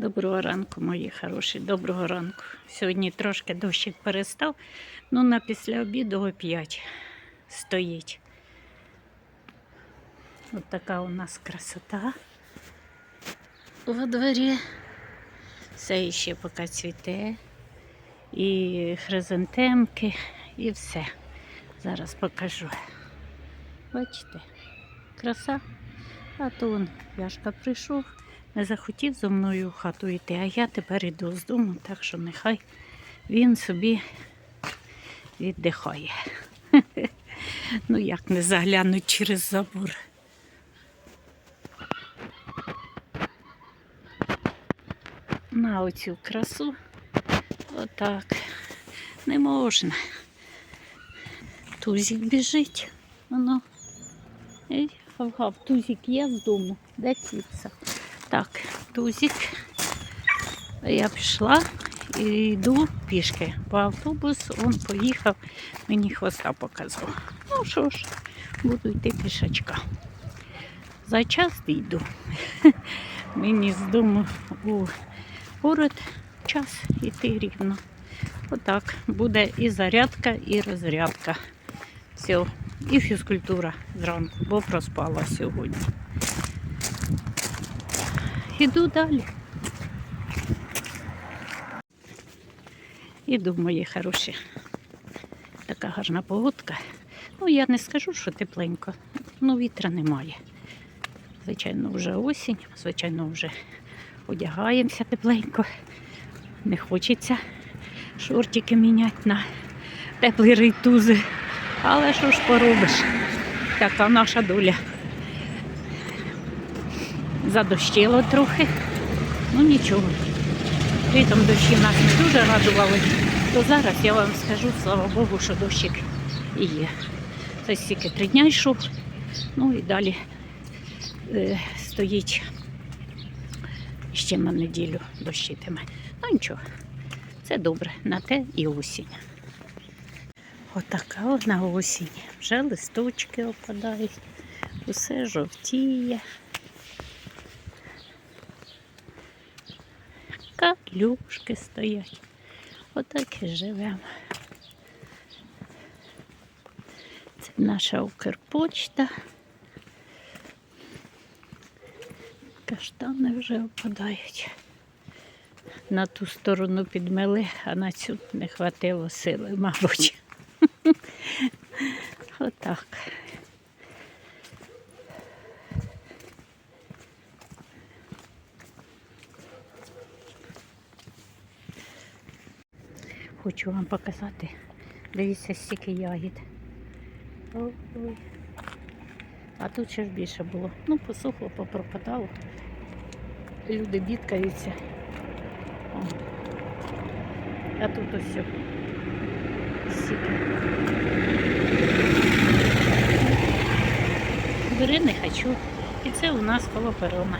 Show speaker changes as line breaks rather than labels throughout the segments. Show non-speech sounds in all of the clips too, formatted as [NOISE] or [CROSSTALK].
Доброго ранку, мої хороші, доброго ранку. Сьогодні трошки дощик перестав, ну на після обіду опять стоїть. Ось така у нас красота во дворі. Все ще поки цвіте. І хризантемки, і все. Зараз покажу. Бачите, краса. А то он Яшка прийшов, не захотів зо мною в хату йти, а я тепер йду з дому, так що нехай він собі віддихає. [LAUGHS] Ну як не заглянуть через забор. На оцю красу. Отак. Не можна. Тузик біжить. Воно. Гав-гав, тузик є з дому. Де кіця? Так, тузик. Я пішла і йду пішки. По автобус він поїхав, мені хвоста показав. Ну що ж, буду йти пішачка. За час дійду. [LAUGHS] Мені з дому у город час йти рівно. Отак буде і зарядка, і розрядка. Все. І фізкультура зранку, бо проспала сьогодні. Іду далі. Іду, мої хороші. Така гарна погодка. Ну, я не скажу, що тепленько, ну вітра немає. Звичайно, вже осінь, звичайно, вже одягаємося тепленько. Не хочеться шортики міняти на теплі рейтузи. Але що ж поробиш? Така наша доля. Задощило трохи, ну нічого. Літом дощі нас не дуже радували, то зараз я вам скажу, слава Богу, що дощик і є. Це стільки три дня йшов, ну і далі е, стоїть ще на неділю дощитиме. Ну нічого, це добре, на те і осінь. Отака вона осінь. Вже листочки опадають, усе жовтіє. Калюшки стоять. Отак і живемо. Це наша Укрпочта. Каштани вже опадають. На ту сторону підмели, а на цю не хватило сили, мабуть. [LAUGHS] Отак. Хочу вам показати. Дивіться, стільки ягід. Ой. А тут ще ж більше було. Ну, посохло, попропадало. Люди бідкаються. О. А тут ось. Стільки. Бери не хочу. І це у нас коло перона.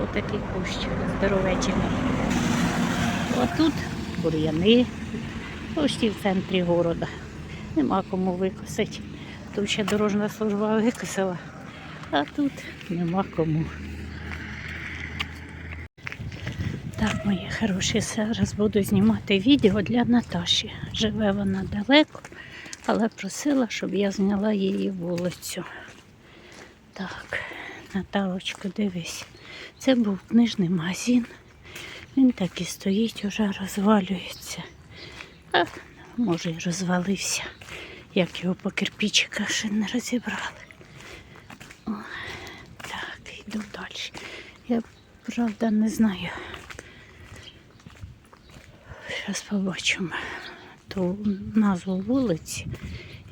Отакий кущ здоровечений. А тут бур'яни, почти в центрі города. Нема кому викосити. Тут ще дорожна служба викосила, а тут нема кому. Так, мої хороші, зараз буду знімати відео для Наташі. Живе вона далеко, але просила, щоб я зняла її вулицю. Так, Наталочко, дивись. Це був книжний магазин. Він так і стоїть, уже розвалюється. Може і розвалився, як його по кирпичиках ще не розібрали. О, так, йду далі. Я правда не знаю. Зараз побачимо ту назву вулиці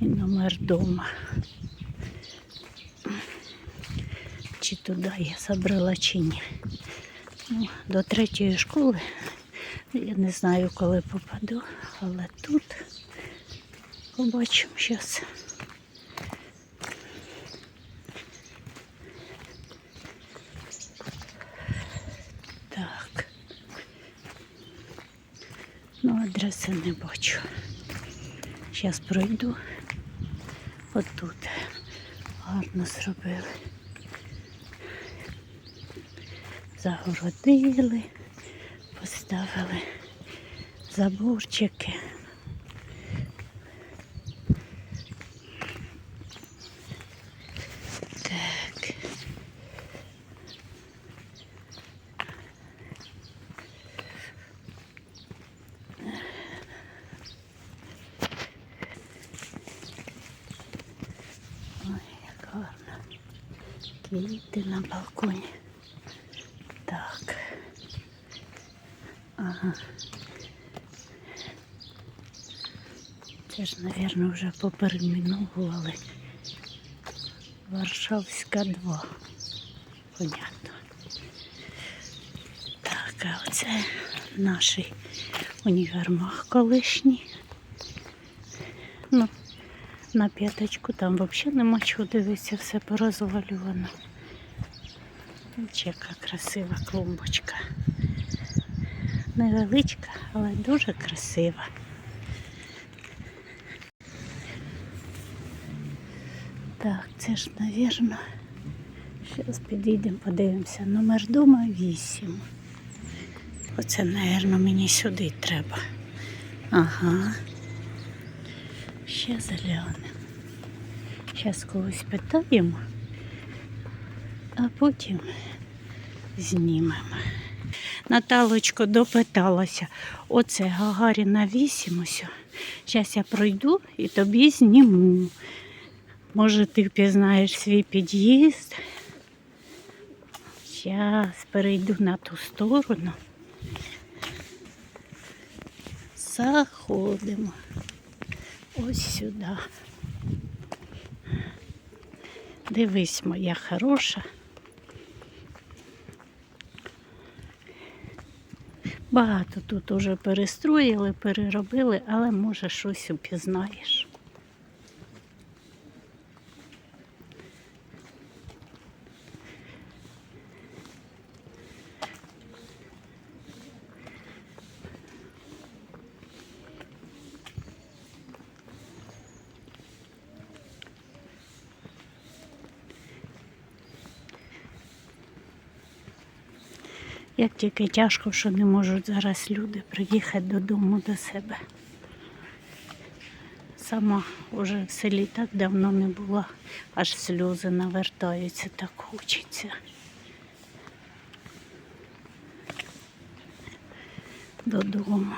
і номер дома. Чи туди я забрала чи ні. Ну, до третьої школи я не знаю, коли попаду, але тут побачимо зараз. Так. Ну, адреси не бачу. Зараз пройду. Отут гарно зробили. Загородили, Поставили заборчики. Так. Ой, як гарно. Квіти на балконі. Так. Ага. Це ж, мабуть, вже попереміновували. Варшавська 2. Понятно. Так, а оце наш універмаг колишній. Ну, на п'яточку там взагалі нема чого дивитися, все порозвалювано. Яка красива клумбочка. Невеличка, але дуже красива. Так, це ж, навірно, зараз підійдемо, подивимося. Номер дома 8. Оце, навірно, мені сюди треба. Ага. Ще заглянемо. Зараз когось питаємо, а потім знімемо. Наталочко допиталася. Оце Гагаріна 8 ось. Зараз я пройду і тобі зніму. Може, ти впізнаєш свій під'їзд. Зараз перейду на ту сторону. Заходимо. Ось сюди. Дивись, моя хороша. Багато тут уже перестроїли, переробили, але може щось упізнаєш. Як тільки тяжко, що не можуть зараз люди приїхати додому до себе. Сама вже в селі так давно не була, аж сльози навертаються, так хочеться. Додому.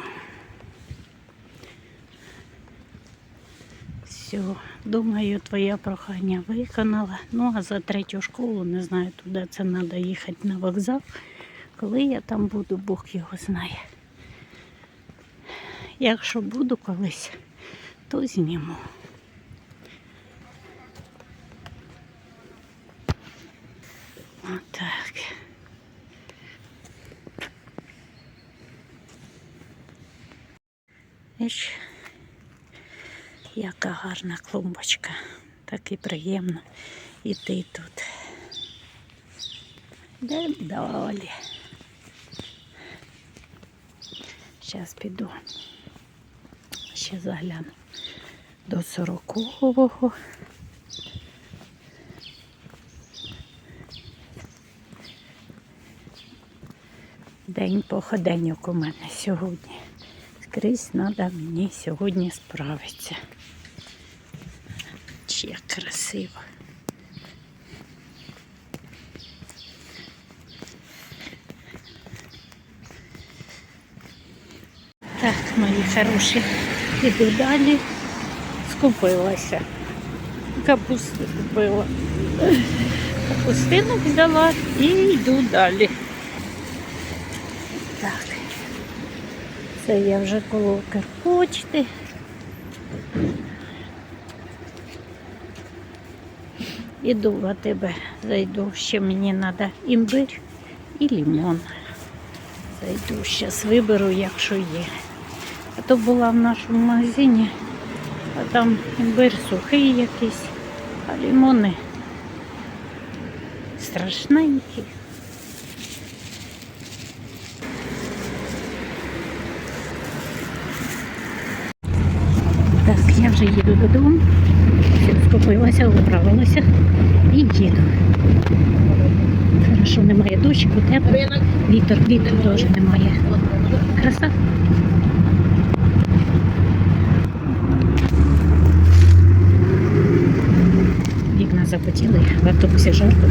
Все, думаю, твоє прохання виконала. Ну, а за третю школу, не знаю, туди це треба їхати на вокзал. Коли я там буду, Бог його знає. Якщо буду колись, то зніму. Отак. Іж, яка гарна клумбочка. Так і приємно іти тут. Де далі? Зараз піду. Ще загляну до сорокового. День походеньок у мене сьогодні. Скрізь треба мені сьогодні справитися. Чи красиво. Так, мої хороші, іду далі. Скупилася. Капусту купила. Капустину взяла і йду далі. Так. Це я вже коло Укрпочти. Іду в АТБ, зайду, ще мені треба імбир і лимон. Зайду, зараз виберу, якщо є. А то була в нашому магазині, а там імбир сухий якийсь, а лимони страшненькі. Так, Я вже їду додому. Скупилася, управилася і їду. Хорошо, немає дощику, тепло. Вітер, вітер теж немає. Краса. Запотіли, в автобусі жарко.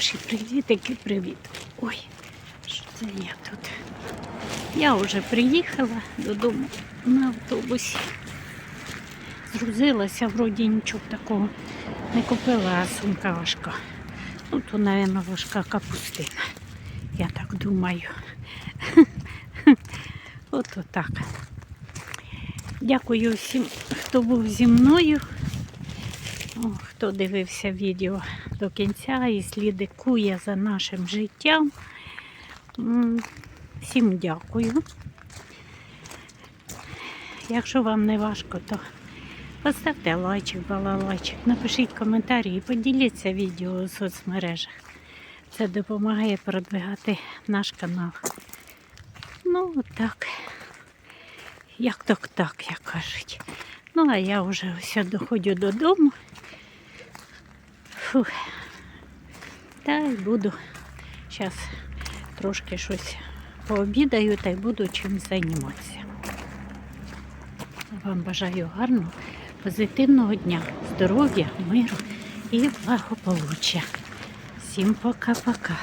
хороші, привітики, привіт. Ой, що це я тут? Я вже приїхала додому на автобусі. Зрузилася, вроді нічого такого не купила, а сумка важка. Ну, то, мабуть, важка капустина. Я так думаю. [LAUGHS] От так. Дякую всім, хто був зі мною. Хто дивився відео до кінця і слідкує за нашим життям. Всім дякую. Якщо вам не важко, то поставте лайчик, балалайчик, напишіть коментарі і поділіться відео у соцмережах. Це допомагає продвигати наш канал. Ну, так. Як так так, як кажуть. Ну, а я вже ось доходжу додому. Фух. Та й буду зараз трошки щось пообідаю та й буду чим займатися. Вам бажаю гарного, позитивного дня, здоров'я, миру і благополуччя. Всім пока-пока.